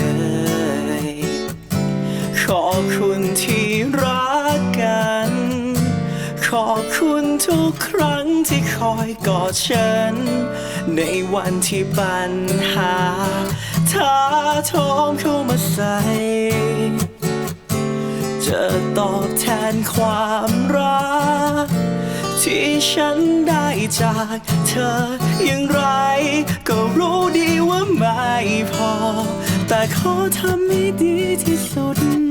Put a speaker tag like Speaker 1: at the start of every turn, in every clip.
Speaker 1: ย อบคุณที่รักกัน ขอบคุณทุกครั้งที่คอยกอดฉัน ในวันที่ปัญหาท้าทมเข้ามาใส่จะตอบแทนความรัก ที่ฉันได้จากเธออย่างไร ก็รู้ดีว่าไม่พอ แต่ขอทำให้ดีที่สุด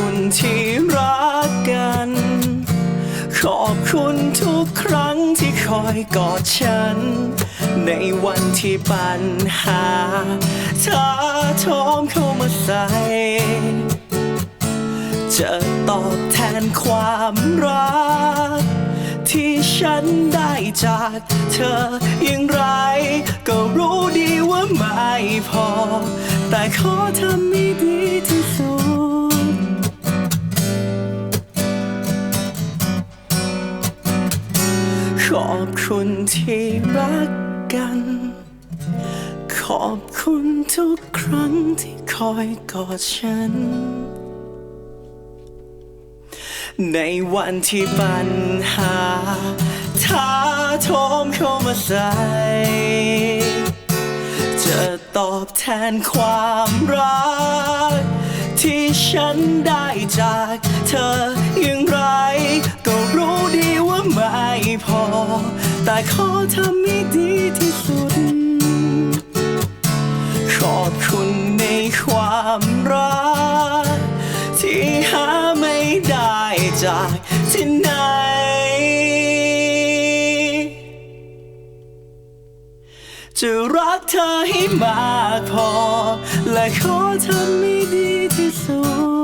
Speaker 1: คุณที่รักกัน ขอบคุณทุกครั้งที่คอยกอดฉัน ในวันที่ปัญหาท้าโทมเข้ามาใส่จะตอบแทนความรัก ที่ฉันได้จากเธออย่างไร ก็รู้ดีว่าไม่พอ แต่ขอทำให้ดีที่ อบคุณที่รักกัน ขอบคุณทุกครั้งที่คอยกอดฉัน ในวันที่ปัญหาท้าโทมเข้ามาใส่จะตอบแทนความรัก ที่ฉันได้จากเธอ แต่ขอทำให้ดีที่สุด ขอบคุณในความรัก ที่หาไม่ได้จากที่ไหน จะรักเธอให้มากพอ และขอทำให้ดีที่สุด